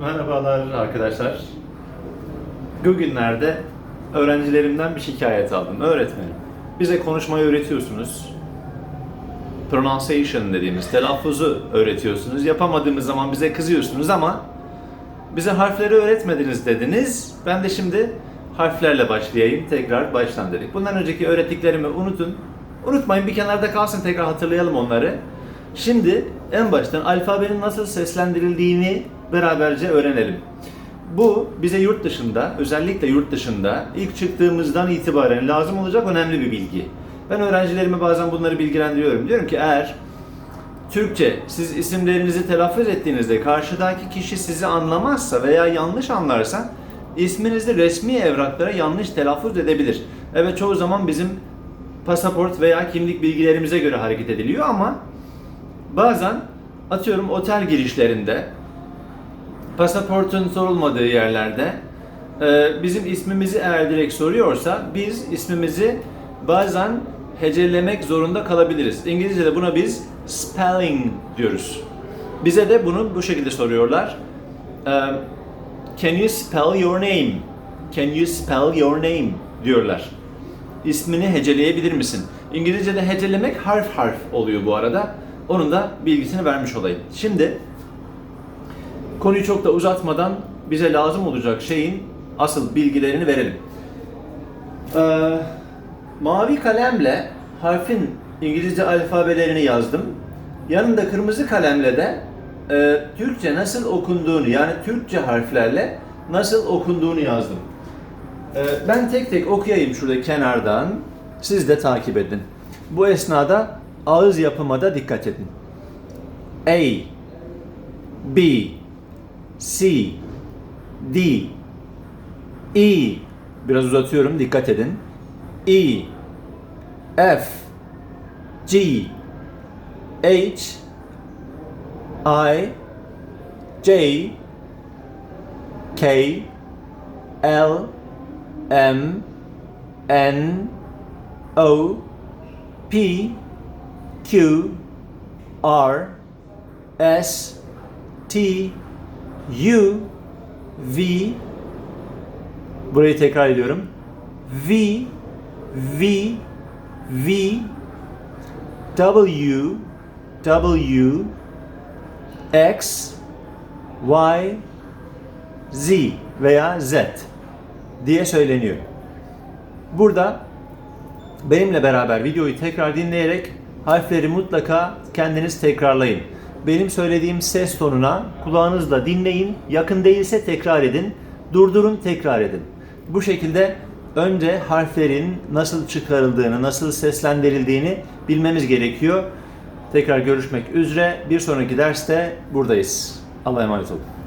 Merhabalar arkadaşlar. Bugünlerde öğrencilerimden bir şikayet aldım. Öğretmenim, bize konuşmayı öğretiyorsunuz. Pronunciation dediğimiz telaffuzu öğretiyorsunuz. Yapamadığımız zaman bize kızıyorsunuz ama bize harfleri öğretmediniz dediniz. Ben de şimdi harflerle başlayayım. Tekrar baştan dedik. Bundan önceki öğrettiklerimi unutun. Unutmayın bir kenarda kalsın tekrar hatırlayalım onları. Şimdi en baştan alfabenin nasıl seslendirildiğini beraberce öğrenelim. Bu bize yurt dışında, özellikle yurt dışında ilk çıktığımızdan itibaren lazım olacak önemli bir bilgi. Ben öğrencilerime bazen bunları bilgilendiriyorum. Diyorum ki eğer Türkçe siz isimlerinizi telaffuz ettiğinizde karşıdaki kişi sizi anlamazsa veya yanlış anlarsa isminizi resmi evraklara yanlış telaffuz edebilir. Evet çoğu zaman bizim pasaport veya kimlik bilgilerimize göre hareket ediliyor ama bazen atıyorum otel girişlerinde pasaportun sorulmadığı yerlerde e, bizim ismimizi eğer direkt soruyorsa biz ismimizi bazen hecelemek zorunda kalabiliriz. İngilizce'de buna biz spelling diyoruz. Bize de bunu bu şekilde soruyorlar. E, Can you spell your name? Can you spell your name? diyorlar. İsmini heceleyebilir misin? İngilizce'de hecelemek harf harf oluyor bu arada. Onun da bilgisini vermiş olayım. Şimdi konuyu çok da uzatmadan bize lazım olacak şeyin asıl bilgilerini verelim. Ee, mavi kalemle harfin İngilizce alfabelerini yazdım. Yanında kırmızı kalemle de e, Türkçe nasıl okunduğunu yani Türkçe harflerle nasıl okunduğunu yazdım. Ee, ben tek tek okuyayım şurada kenardan. Siz de takip edin. Bu esnada ağız yapıma da dikkat edin. A B C D E biraz uzatıyorum dikkat edin. E F G H I J K L M N O P Q R S T U V Burayı tekrar ediyorum. V V V W W X Y Z veya Z diye söyleniyor. Burada benimle beraber videoyu tekrar dinleyerek harfleri mutlaka kendiniz tekrarlayın. Benim söylediğim ses tonuna kulağınızla dinleyin. Yakın değilse tekrar edin. Durdurun tekrar edin. Bu şekilde önce harflerin nasıl çıkarıldığını, nasıl seslendirildiğini bilmemiz gerekiyor. Tekrar görüşmek üzere. Bir sonraki derste buradayız. Allah'a emanet olun.